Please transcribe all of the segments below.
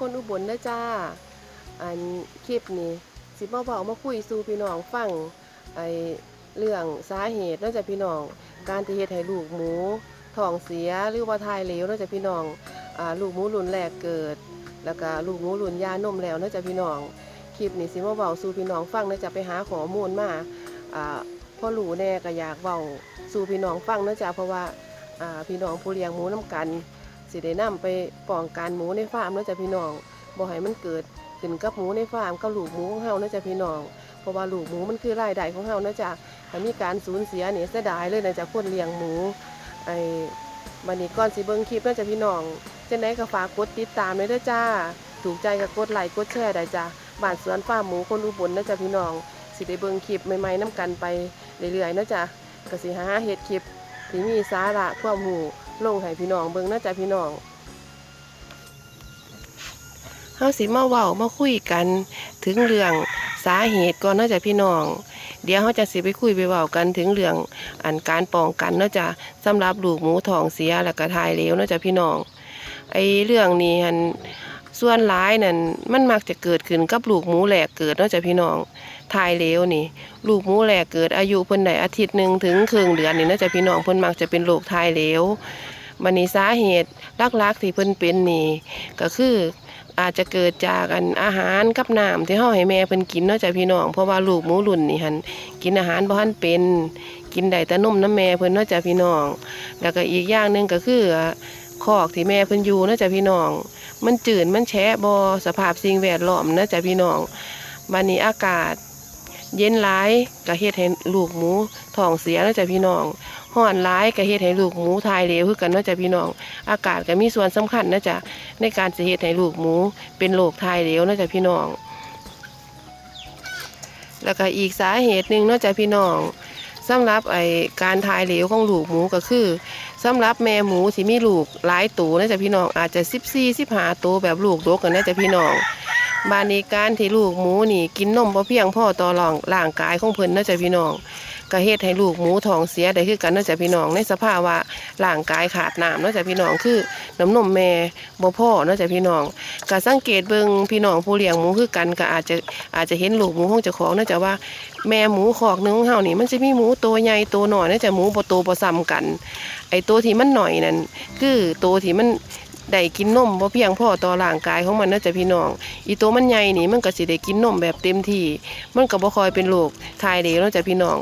คนอุบลนะจ้า อันคลิปนี้สิมาบอกมาคุยสู่พี่น้องฟังไอเรื่องสาเหตุนอกจากพี่น้อง การที่เฮ็ดให้ลูกหมูท้องเสียหรือว่าทายเหลวนอกจากพี่น้องอลูกหมูรุนแรกเกิด แล้วก็ลูกหมูรุนยานมแล้วนอกจากพี่น้องคลิปนี้สิมาเว้าสู่พี่น้องฟังนอกจากไปหาข้อมูลมาพ่อหลูแน่ก็อยากเว้าสู่พี่น้องฟังนอกจากเพราะว่าอ่าพี่น้องผู้เลี้ยงหมูน้ำกัน สิได้นำไปป้องกันหมูในฟาร์มเนาะจ้ะพี่น้องบ่ให้มันเกิดขึ้นกับหมูในฟาร์มกับลูกหมูของเฮาเนาะจ้ะพี่น้องเพราะว่าลูกหมูมันคือรายได้ของเฮาเนาะจ้ะถ้ามีการสูญเสียเนี่เสียดายเลยนะจ้ะคนเลี้ยงหมูไอ้บัดนี้ก่อนสิเบิ่งคลิปเนาะจ้ะพี่น้องจังไดก็ฝากกดติดตามเลยเด้อจ้า ถูกใจก็กดไลค์กดแชร์ได้จ้ะบ้านสวนฟาร์มหมูคนอุบลเนะจ้ะพี่น้อง สิได้เบิ่งคลิปใหม่ๆนํกันไปเรื่อยๆเนะจ้ะก็สิหาเฮ็ดคลิปที่มีสาระความหู ลงให้พี่น้องเบิ่งนะจ๊ะพี่น้องเฮาสิมาเว้ามาคุยกันถึงเรื่องสาเหตุก่อนเนาะจ๊ะพี่น้อง เดี๋ยวเฮาจะสิไปคุยไปเว้ากันถึงเรื่องอันการป้องกันเนาะจ๊ะสำหรับลูกหมูท้องเสียแล้วก็ทายเหลวเนาะจ๊ะพี่น้องไอ้เรื่องนี้หันส่วนหลายนั่นมันมักจะเกิดขึ้นกับลูกหมูแหลกเกิดเนาจะพี่น้องทายเลวนี่ ลูกหมูแหลกเกิดอายุเพิ่นได้อาทิตย์หนึ่งถึงครึ่งเดือนนี่น่าจะพี่น้องเพิ่นมักจะเป็นโรคทายเลว มันนี่สาเหตุหลักๆที่เพิ่นเป็นนี่ก็คืออาจจะเกิดจากอันอาหารกับน้ำที่เฮาให้แม่เพิ่นกินเนาะจ้ะพี่น้องเพราะว่าลูกหมูรุ่นนี่หันกินอาหารบ่ทันเป็นกินได้แต่นมน้ำแม่เพิ่นเนาะจ้ะพี่น้อง แล้วก็อีกอย่างหนึ่งก็คือคอกที่แม่เพิ่นอยู่เนาะจ้ะพี่น้อง มันจืดมันแฉะบ่สภาพสิ่งแวดล้อมเนาะจ้ะพี่น้องบัดนี้อากาศ เย็นร้ายก็เฮ็ดให้ลูกหมูท้องเสียเนาะจ้ะพี่น้อง ห้อนร้ายก็เฮ็ดให้ลูกหมูทายเหลวคือกันเนาะจ้ะพี่น้อง อากาศก็มีส่วนสำคัญนะจ้ะในการสิเฮ็ดให้ลูกหมูเป็นโรคทายเหลวนะจ้ะพี่น้อง แล้วก็อีกสาเหตุหนึ่งเนาะจ้ะพี่น้องสำหรับไอการทายเหลวของลูกหมูก็คือสำหรับแม่หมูที่มีลูกหลายตัวนะจ้ะพี่น้องอาจจะ14 15ตัวแบบลูกดกกันนะจ้ะพี่น้องบานนี้การที่ลูกหมูนี่กินนมบ่เพียงพ่อต่อรองร่างกายของเพิ่นนะจ้ะพี่น้อง ก็เฮ็ดให้ลูกหมูท้องเสียได้คือกันนาะจ้ะพี่น้องในสภาวะร่างกายขาดน้ำนาะจ้ะพี่น้องคือน้ำนมแม่บ่พ่อนาะจ้ะพี่น้องก็สังเกตเบิ่งพี่น้องผู้เลี้ยงหมูคือกันก็อาจจะอาจจะเห็นลูกหมูของเจ้าของเนาะจ้ะว่าแม่หมูคอกนึงของเฮานี่มันจะมีหมูตัวใหญ่ตัวน้อยนาะจ้ะหมูบ่โตบ่ซ้ำกัน ไอ้ตัวที่มันหน่อยนั่นคือตัวที่มัน ได้กินนมบ่เพียงพอต่อร่างกายของมันนาะจ้ะพี่น้อง อีตัวมันใหญ่นี่มันก็สิได้กินนมแบบเต็มที่ มันก็บ่คอยเป็นโรคทายเหลวนาะจ้ะพี่น้อง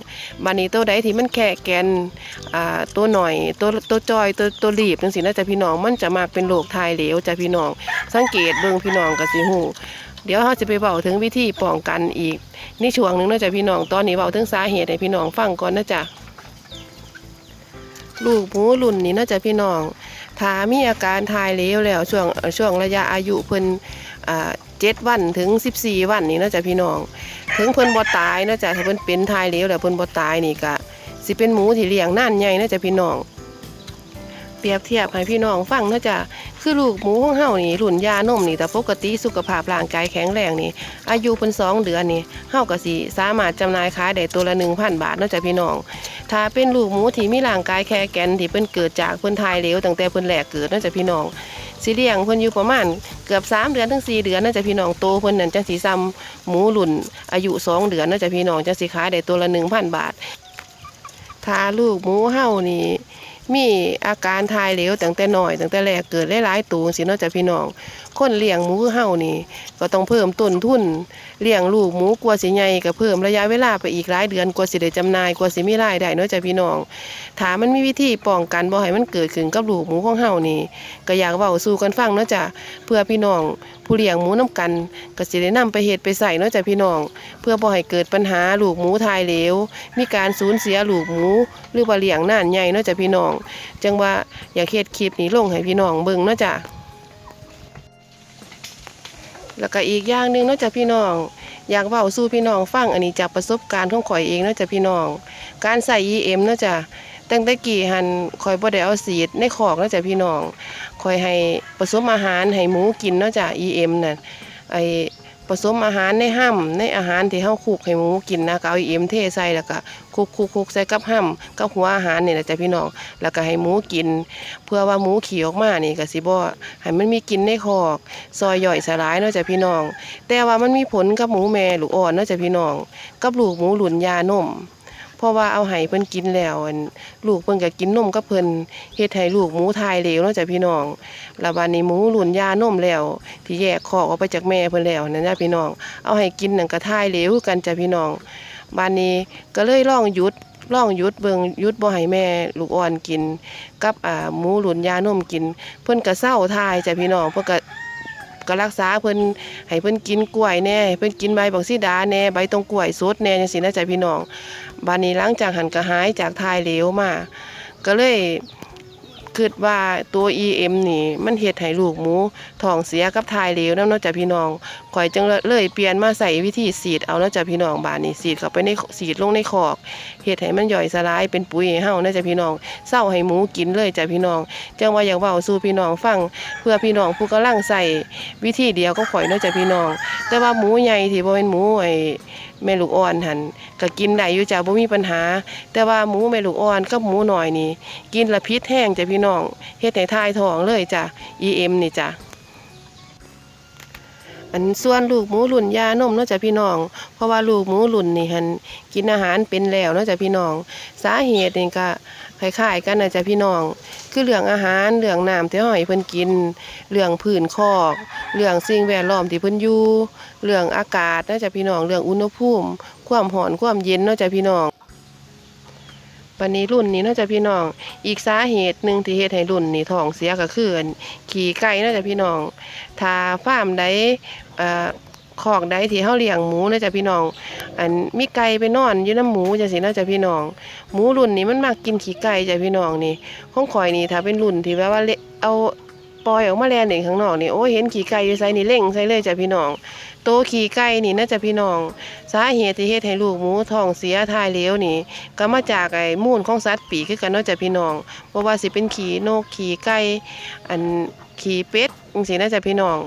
บัดนี้ตัวใดที่มันแค่แกนอ่าตัวหน่อยตัวตัวจอยตัวตัวรีบจังซี่นะจ้ะพี่น้อง มันจะมักเป็นโรคทายเหลวจ้ะพี่น้อง สังเกตเบิ่งพี่น้องก็สิฮู้เดี๋ยวเราจะไปเว้าถึงวิธีป้องกันอีกในช่วงหนึ่งนาะจ้ะพี่น้อง ตอนนี้เว้าถึงสาเหตุให้พี่น้องฟังก่อนนะจ้ะลูกหมูรุ่นนี้นาะจ้ะพี่น้อง ถ้ามีอาการทายเหลวแล้วช่วงช่วงระยะอายุเพิ่นเจ็ดวันถึง 14 วันนี่เนาะจ้ะพี่น้อง ถึงเพิ่นบ่ตายเนาะจ้ะถ้าเพิ่นเป็นทายเหลวแล้วเพิ่นบ่ตายนี่ก็สิเป็นหมูที่เลี้ยงนานใหญ่เนาะจ้ะพี่น้อง เปรียบเทียบให้พี่น้องฟังนะจ้ะคือลูกหมูของเฮานี่รุ่นยานมนี่แต่ปกติสุขภาพร่างกายแข็งแรงนี่ อายุเพิ่นสองเดือนนี่เฮาก็สิสามารถจำหน่ายขายได้ตัวละ1,000บาทนะจ้ะพี่น้อง ถ้าเป็นลูกหมูที่มีร่างกายแข็งแกร่งที่เพิ่นเกิดจากเพิ่นทายเหลวตั้งแต่เพิ่นแรกเกิดนะจ้ะพี่น้องสิเลี้ยงเพิ่นอยู่ประมาณเกือบ 3 เดือนถึง4เดือนนาะจ้ะพี่น้องโตเพิ่นนั่นจังสิซ้ำหมูรุ่นอายุ 2 เดือนนาะจ้ะพี่น้องจังสิขายได้ตัวละ1,000 บาท ถ้าลูกหมูเฮานี่ มีอาการทายเหลวตั้งแต่น้อยตั้งแต่แรกเกิดหลายๆตัวสิเนาะจ้ะพี่น้องคนเลี้ยงหมูคือเฮานี่ ก็ต้องเพิ่มต้นทุนเลี้ยงลูกหมูกว่าสิใหญ่ก็เพิ่มระยะเวลาไปอีกหลายเดือนกว่าสิได้จำหน่ายกว่าสิมีรายได้เนาะจ้ะพี่น้องถามมันมีวิธีป้องกันบ่ให้มันเกิดขึ้นกับลูกหมูของเฮานี่ ก็อยากเว้าสู่กันฟังเนาะจ้ะเพื่อพี่น้องผู้เลี้ยงหมูนํกันก็สิได้นำไปเฮ็ดไปใส่เนาะจ้ะพี่น้อง เพื่อบ่ให้เกิดปัญหาลูกหมูทายเหลว มีการสูญเสียลูกหมู หรือว่าเลี้ยงนานใหญ่เนาะจ้ะพี่น้อง จังว่าอยากเฮ็ดคลิปนี้ลงให้พี่น้องเบิ่งเนาะจ้ะ แล้วก็อีกอย่างหนึ่งนอกจากพี่น้อง อยากเว้าสู้พี่น้องฟังอันนี้จากประสบการณ์ของข่อยเองนอกจากพี่น้อง การใส่ EM นอกจากตั้งแต่กี่หันข่อยบ่ได้เอาสีดในขอกนอกจากพี่น้องข่อยให้ผสมอาหารให้หมูกินนอกจาก EM นั่นไอ ผสมอาหารในห้ำในอาหารที่เฮาคลุกให้หมูกินนะก็เอาอีเอ็มเทใส่แล้วก็คลุกคลุกคลุกใส่กับห้ำกับหัวอาหารนี่แหละจ้ะพี่น้องแล้วก็ให้หมูกิน เพื่อว่าหมูขี่ออกมานี่ก็สิบ่ให้มันมีกินในคอก ซอยย่อยสลายเนาะจ้ะพี่น้อง แต่ว่ามันมีผลกับหมูแม่ลูกอ่อนเนาะจ้ะพี่น้อง กับลูกหมูหลุนยานม เพราะว่าเอาให้เพิ่นกินแล้วอันลูกเพิ่นก็กินนมกับเพิ่นเฮ็ดให้ลูกหมูทายเหลวเนาะจ้ะพี่น้องแล้วบัดนี้หมูหลุนยานมแล้ว ที่แยกคอกออกไปจากแม่เพิ่นแล้วนั่นจ้ะพี่น้อง เอาให้กินนั่นก็ทายเหลวกันจ้ะพี่น้องบัดนี้ก็เลยลองหยุดลองหยุดเบิงหยุดบ่ให้แม่ลูกอ่อนกิน กับอ่าหมูหลุนยานมกิน เพิ่นก็เศร้าทายจ้ะพี่น้องเพิ่นก็ ก็รักษาเพิ่นให้เพิ่นกินกล้วยแน่เพิ่นกินใบบักซีดาแน่ใบตรงกล้วยสดแน่จังซี่นะจ้ะพี่น้องบัดนี้หลังจากหันกระหายจากทายเหลวมาก็เลย คิดว่าตัว EM นี่ มันเฮ็ดให้ลูกหมูท้องเสียกับทายเหลวนํเนาะจ้ะพี่น้องข่อยจังเลยเปลี่ยนมาใส่วิธีสีดเอาเนาะจ้ะพี่น้องบาดนี้สีดเข้าไปในสีดลงในคอกเฮ็ดให้มันย่อยสลายเป็นปุ๋ยให้เฮาเนาะจ้ะพี่น้องเศร้าให้หมูกินเลยจ้ะพี่น้องจังว่าอยากเว้าสู่พี่น้องฟัง เพื่อพี่น้องผู้กำลังใส่วิธีเดียวก็ข่อยเนาะจ้ะพี่น้อง แต่ว่าหมูใหญ่ที่บ่เป็นหมูไอ้ แม่ลูกอ่อนหันก็กินได้อยู่จ้ะบ่มีปัญหา แต่ว่าหมูแม่ลูกอ่อนกับหมูหน่อยนี่ กินละพิษแห้งจ้ะพี่น้องเฮ็ดให้ทายท้องเลยจ้ะ EM นี่จ้ะอันส่วนลูกหมูหลุ่นยานมเนาะจ้ะพี่น้อง เพราะว่าลูกหมูหลุ่นนี่หันกินอาหารเป็นแล้วเนาะจ้ะพี่น้อง สาเหตุนี่ก็ คล้ายๆกันนะจ้ะพี่น้อง คือเรื่องอาหารเรื่องน้ำที่เฮาให้เพิ่นกิน เรื่องพื้นคอก เรื่องสิ่งแวดล้อมที่เพิ่นอยู่เรื่องอากาศนะจ๊ะพี่น้องเรื่องอุณหภูมิ ความร้อนความเย็นนาะจ้ะพี่น้องปันนี้รุ่นนี้เนาะจ้ะพี่น้อง อีกสาเหตุหนึ่งที่เฮ็ดให้รุ่นนี้ท้องเสียก็คือขี่ไก่เนาะจ้ะพี่น้องถ้าฟาร์มใดเอ่อ คอกใดที่เฮาเลี้ยงหมูนาะจ้ะพี่น้อง อันมีไก่ไปนอนอยู่น้ำหมูจังซี่นาะจ้ะพี่น้อง หมูรุ่นนี้มันมักกินขี้ไก่จ้ะพี่น้องนี่ของข่อยนี่ถ้าเป็นรุ่นที่แบบว่าเลเอาปล่อยออกมาแลนเองข้างนอกนี่โอ้เห็นขี่ไก่อยู่ไสนี่เล่งใส่เลยจ้ะพี่น้องโตขี่ไก่นี่น่าจะพี่น้อง สาเหตุที่เฮ็ดให้ลูกหมูท้องเสียทายเหลวนี่ ก็มาจากไอ้มูลของสัตว์ปีกคือกันเนาจะพี่น้องบ่ว่าสิเป็นขี่นกขี่ไก่อันขี่เป็ด จังซี่นะจ้ะพี่น้อง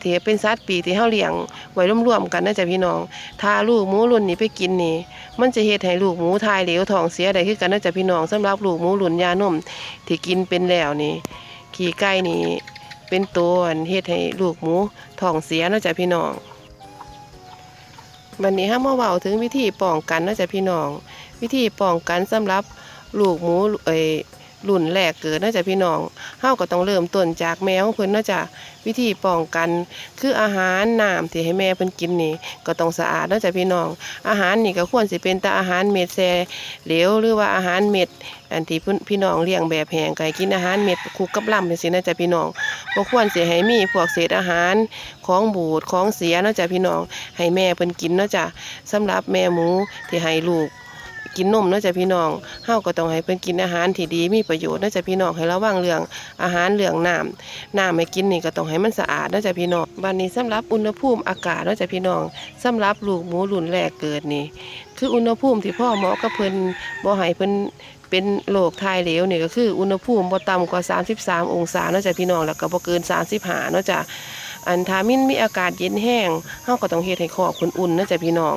ที่เป็นสัตว์ปีที่เฮาเลี้ยงไว้รวมๆกันนะจ้ะพี่น้อง ถ้าลูกหมูรุ่นนี้ไปกินนี่ มันจะเฮ็ดให้ลูกหมูทายเหลวท้องเสียได้คือกันนะจ้ะพี่น้องสำหรับลูกหมูรุ่นยานมที่กินเป็นแล้วนี่ ขี่ไก่นี่เป็นตัวเฮ็ดให้ลูกหมูท้องเสียเนาจะพี่น้องวันนี้ห้ามาเว้าถึงวิธีป้องกันเนาจะพี่น้อง วิธีป้องกันสำหรับลูกหมูเอ้ รุ่นแรกเกิดเนาจะพี่น้องเฮาก็ต้องเริ่มต้นจากแมวของเพิ่นเนาจะวิธีป้องกัน คืออาหารน้ำที่ให้แม่เพิ่นกินนี่ ก็ต้องสะอาดเนาจะพี่น้อง อาหารนี่ก็ควรสิเป็นแต่อาหารเม็ดแซ่เหลวหรือว่าอาหารเม็ดอันที่พ,พี่น้องเลี้ยงแบบแห้งก็ให้กินอาหารเม็ดคลุกกับลำจังซี่นะจ๊ะพี่น้องบ่ควรเสิให้มีพวกเศษอาหารของบูดของเสียเนาจะพี่น้องให้แม่เพิ่นกินเนาจะสำหรับแม่หมูที่ให้ลูก กินนมเนาะจ๊ะพี่น้องเฮาก็ต้องให้เพิ่นกินอาหารที่ดีมีประโยชน์เนาะจ๊ะพี่น้องให้ระวังเรื่องอาหารเรื่องน้ำน้ำให้กินนี่ก็ต้องให้มันสะอาดเนาะจ๊ะพี่น้องบัดนี้สำหรับอุณหภูมิอากาศเนาะจ๊ะพี่น้องสำหรับลูกหมูรุ่นแรกเกิดนี่ คืออุณหภูมิที่พ่อหมาะกับเพิ่นบ่ให้เพิ่นเป็นโรคทายเหลวนี่ก็คืออุณหภูมิบ่ต่ำกว่า 33 องศาเนาะจ้ะพี่น้องแล้วก็บ่เกิน 35เนาะจ้ะ อันถ้ามินมีอากาศเย็นแห้งเฮาก็ต้องเฮ็ดให้คอกเพิ่นอุ่นนาะจ้ะพี่น้อง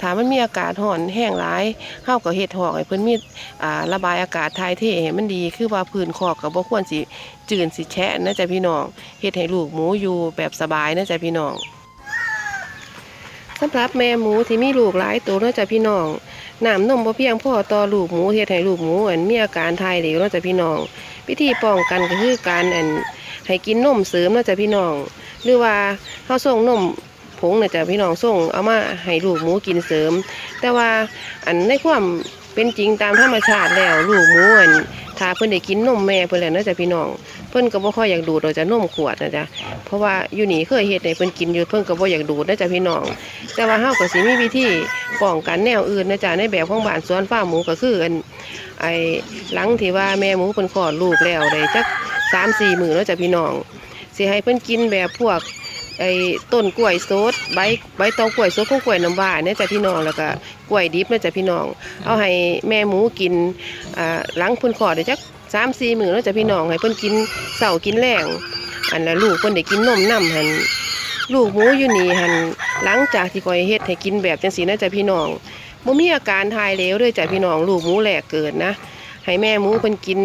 ถ้ามันมีอากาศร้อนแห้งหลายเฮาก็เฮ็ดหอกให้เพิ่นมีอ่าระบายอากาศถ่ายเทให้มันดีคือว่าพื้นคอกก็บ่ควรสิจืดสิแฉะนะจ้ะพี่น้องเฮ็ดให้ลูกหมูอยู่แบบสบายนะจ้ะพี่น้องสำหรับแม่หมูที่มีลูกหลายตัวเนาะจ้ะพี่น้องน้ำนมบ่เพียงพอต่อลูกหมูเฮ็ดให้ลูกหมูอันมีอาการทายเหลวเนาะจ้ะพี่น้องวิธีป้องกันก็คือการอันให้กินนมเสริมเนาะจ้ะพี่น้อง หรือว่าเฮาส่งนมผงเนี่ยจะพี่น้องส่งเอามาให้ลูกหมูกินเสริม แต่ว่าอันในความเป็นจริงตามธรรมชาติแล้วลูกหมูอันถ้าเพิ่นได้กินนมแม่เพิ่นแล้วเนะจ้ะพี่น้อง เพิ่นก็บ่ค่อยอยากดูดออกจากนมขวดนะจ๊ะเพราะว่าอยู่นี่เคยเฮ็ดให้เพิ่นกินอยู่เพิ่นก็บ่อยากดูดนะจ้ะพี่น้อง แต่ว่าเฮาก็สิมีวิธีป้องกันแนวอื่นนะจ๊ะในแบบของบ้านสวนฟาร์มหมูก็คืออันไอ้หลังที่ว่าแม่หมูเพิ่นคลอดลูกแล้วได้จัก3-4มื้อเนาะจ้ะพี่น้อง สิให้เพิ่นกินแบบพวกไอ้ต้นกล้วยสดใบใบตองกล้วยสดของกล้วยน้ำว้าเนี่ยจ้ะพี่น้องแล้วก็กล้วยดิบนะจ้ะพี่น้อง เอาให้แม่หมูกินอ่าหลังเพิ่นคลอดได้จัก3-4มื้อเนาะจ้ะพี่น้องให้เพิ่นกินเช้ากินแลงอันละลูกเพิ่นได้กินนมน้ำหันลูกหมูอยู่นี่หันหลังจากที่ข่อยเฮ็ดให้กินแบบจังซี่นะจ๊ะพี่น้องบ่มีอาการทายเหลวเลยจ้ะพี่น้องลูกหมูแหลกเกิดนะ ให้แม่หมูเพิ่นกิน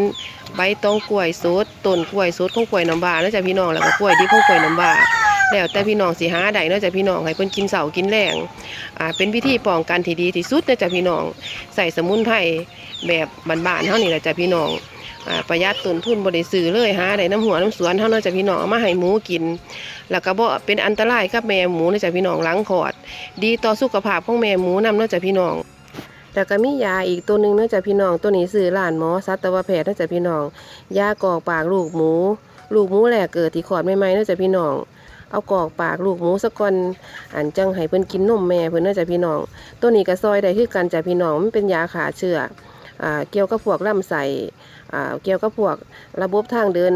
ใบตองกล้วยสดต้นกล้วยสดของกล้วยน้ำว้านะจ๊ะพี่น้องแล้วก็กล้วยดิบของกล้วยน้ำว้าแล้วแต่พี่น้องสิหาได้เนาะจ๊ะพี่น้องให้เพิ่นกินเสากินแรงอ่าเป็นวิธีป้องกันที่ดีที่สุดนะจ๊ะพี่น้องใส่สมุนไพรแบบบ้านๆเฮานี่แหละจ้ะพี่น้องอ่าประหยัดต้นทุนบ่ได้ซื้อเลยหาได้น้ำหัวน้ำสวนเฮาเนาะจ๊ะพี่น้องเอามาให้หมูกิน แล้วก็บ่เป็นอันตรายกับแม่หมูนะจ๊ะพี่น้องหลังคลอด ดีต่อสุขภาพของแม่หมูนำเนาะจ๊ะพี่น้อง แล้วก็มียาอีกตัวหนึ่งเนาะจ๊ะพี่น้องตัวนี้ซื้อร้านหมอสัตวแพทย์เนาะจ๊ะพี่น้องยากรอกปากลูกหมู ลูกหมูแหลกเกิดที่ขอดไม่ไหมเนาะจ๊ะพี่น้องเอากรอกปากลูกหมูสักก่อนอันจังให้เพิ่นกินนมแม่เพิ่นเนาะจ๊ะพี่น้อง ตัวนี้ก็ซอยได้คือกันจ้ะพี่น้องมันเป็นยาขาเชื้อ เกี่ยวกับพวกลำไส้อ่เกี่ยวกับพวกระบบทางเดิน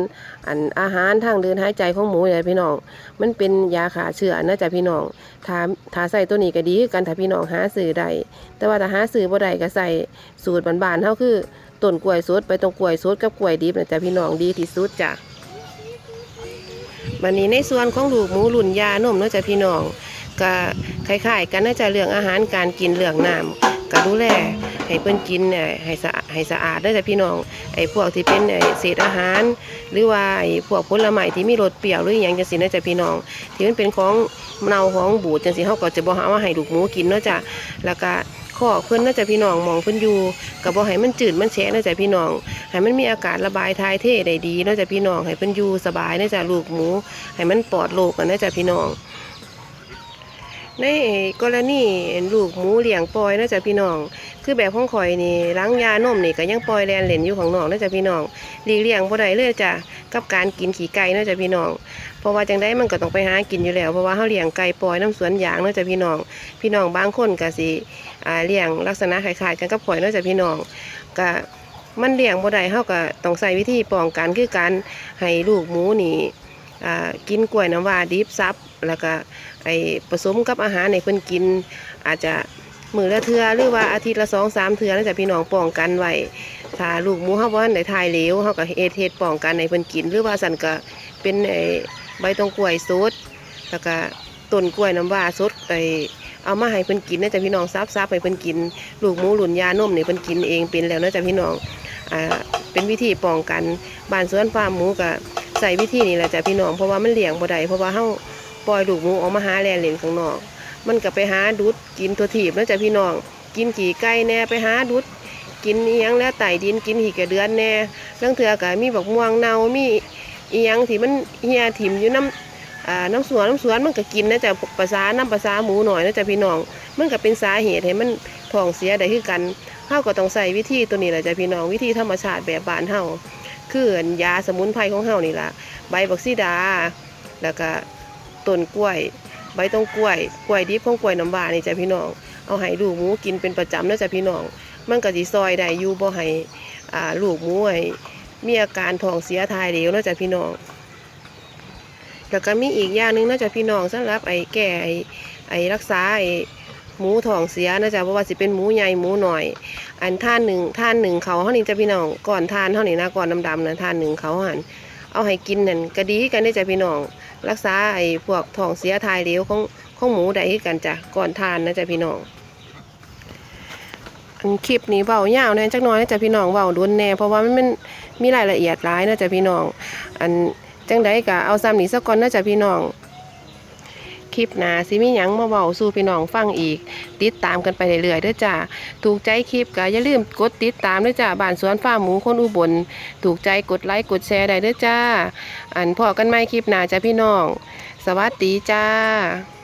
อันอาหารทางเดินหายใจของหมูเนี่ยพี่น้อง มันเป็นยาขาเชื้อนะจ๊ะพี่น้องถ้าถ้าใส่ตัวนี้ก็ดีกันถ้าพี่น้องหาซื้อได้แต่ว่าถ้าหาซื้อบ่ได้ก็ใส่สูตรบานๆเฮาคือต้นกล้วยสดไปตรงกล้วยสดกับกล้วยดิบนะจ๊ะพี่น้องดีที่สุดจ้ะบัดนี้ในส่วนของลูกหมูรุ่นยานมเนาะจ๊ะพี่น้องก็คล้ายๆ กันนะจ๊ะเรื่องอาหารการกินเรื่องน้ำ ก็ดูแลให้เพิ่นกินเนี่ยให้สะอาดให้สะอาดด้อจ้ะพี่น้องไอ้พวกที่เป็นไอ้เศษอาหาร หรือว่าไอ้พวกผลไม้ที่มีรสเปรี้ยวหรืออหย่างจังซี่นะจ๊ะพี่น้อง ที่มันเป็นของเน่าของบูดจังซี่เฮาก็จะบ่หาว่าให้ลูกหมูกินเนาะจ้ะแล้วก็ข้อเพิ่นเนาจะพี่น้องมองเพิ่นอยู่ก็บ่ให้มันจืดมันแฉะเนาจะพี่น้องให้มันมีอากาศระบายทายเทได้ดีเนาจะพี่น้องให้เพิ่นอยู่สบายเนาจะลูกหมู ให้มันปลอดโรคกันนะจ้ะพี่น้อง ในกรณีลูกหมูเลี้ยงปล่อยนะจ๊ะพี่น้อง คือแบบของข่อยนี่ล้างยานมนี่ก็ยังปล่อยแลนเหล่นอยู่ข้างน้อกนะจ๊ะพี่น้องหลีกเลี่ยงบ่ได้เลยจ้ะกับการกินขี้ไก่นะจ๊ะพี่น้องเพราะว่าจังได้มันก็ต้องไปหากินอยู่แล้วเพราะว่าเฮาเลี้ยงไก่ปล่อยน้ำสวนยางนาะจ๊ะพี่น้อง พี่น้องบางคนก็สิเลี้ยงลักษณะคล้ายๆกันกับข่อยนะจ๊ะพี่น้องก็มันเลี้ยงบ่ได้เฮาก็ต้องใช้วิธีป้องกันคือการให้ลูกหมูนี่ กินกล้วยน้ำว้าดิบซับ แล้วก็ไอผสมกับอาหารให้เพิ่นกิน อาจจะมือละเทือหรือว่าอาทิตย์ละสองสามเทือนะจ๊ะพี่น้องป้องกันไว้ถ้าลูกหมูเฮาบ่ทันได้ทายเหลวเฮาก็เฮ็ดเฮ็ดป้องกันให้เพิ่นกิน หรือว่าสันก็เป็นไอใบตองกล้วยสดแล้วก็ต้นกล้วยน้ำว้าสดไอเอามาให้เพิ่นกินนะจ๊ะพี่น้องซับซับให้เพิ่นกิน ลูกหมูหลุนยานมนี่เพิ่นกินเองเป็นแล้วนะจ๊ะพี่น้องอ่าเป็นวิธีป้องกันบ้านสวนฟาร์มหมูก็ ใส่วิธีนี้แหละจ้ะพี่น้องเพราะว่ามันเลี้ยงบ่ได้เพราะว่าเฮาปล่อยลูกหมูออกมาหาแลเล่นข้างนอก มันก็ไปหาดุดกินตัวถีบนะจ๊ะพี่น้อง กินขี่ไก่แน่ไปหาดุดกินเอียงแล้วไต่ดินกินหีกระเดือนแน่เรื่องเถื่อก็มีบักม่วงเน่ามีเอียงที่มันเหียถิ่มอยู่น้ำน้ำสวนน้ำสวนมันก็กินนะจ๊ะภาษาน้ำภาษาหมูหน่อยนะจ๊ะพี่น้อง มันก็เป็นสาเหตุให้มันท้องเสียได้คือกันเฮาก็ต้องใส่วิธีตัวนี้แหละจ้ะพี่น้องวิธีธรรมชาติแบบบ้านเฮา คืออันยาสมุนไพรของเฮานี่ล่ะ ใบบักซีดา แล้วก็ต้นกล้วย ใบตองกล้วย กล้วยดิบของกล้วยน้ำว้านี่จ้ะพี่น้อง เอาให้ลูกหมูกินเป็นประจำนะจ้ะพี่น้อง มันก็สิซอยได้อยู่บ่ให้อ่าลูกหมูให้มีอาการท้องเสียทายเหลวนะจ้ะพี่น้อง แล้วก็มีอีกอย่างหนึงนะจ๊ะพี่น้องสำหรับไอ้แก่ไอ้ไอ้รักษาไอ้ หมูทองเสียนะจ๊ะเพราะว่าสิเป็นหมูใหญ่หมูหน่อย อันท่านหนึ่งท่านหนึ่งเขาเท่านี้จ้ะพี่น้องก่อนทานเท่านี้นะก่อนดำๆนะท่านหนึ่งเขาหันเอาให้กินนั่นก็ดีกันได้จ้ะพี่น้อง รักษาไอ้พวกทองเสียทายเหลวของของหมูได้กันจ้ะก่อนทานนะจ๊ะพี่น้องอันคลิปนี้เบายาวแน่จักน้อยนะจ๊ะพี่น้องเบาโดนแน่เพราะว่ามันมันมีรายละเอียดหลายนะจ๊ะพี่น้อง อันจังใดก็เอาซ้ำนี้สักก่อนนะจ๊ะพี่น้อง คลิปหนาสิมีหยังมาเว้าสู่พี่น้องฟังอีก ติดตามกันไปเรื่อยๆเด้อจ้าถูกใจคลิปก็อย่าลืมกดติดตามด้วยจ้าบ้านสวนฟาร์มหมูคนอุบลถูกใจกดไลค์กดแชร์ได้เด้อจ้า อันพอกันไม่คลิปหนาจ้ะพี่น้อง สวัสดีจ้า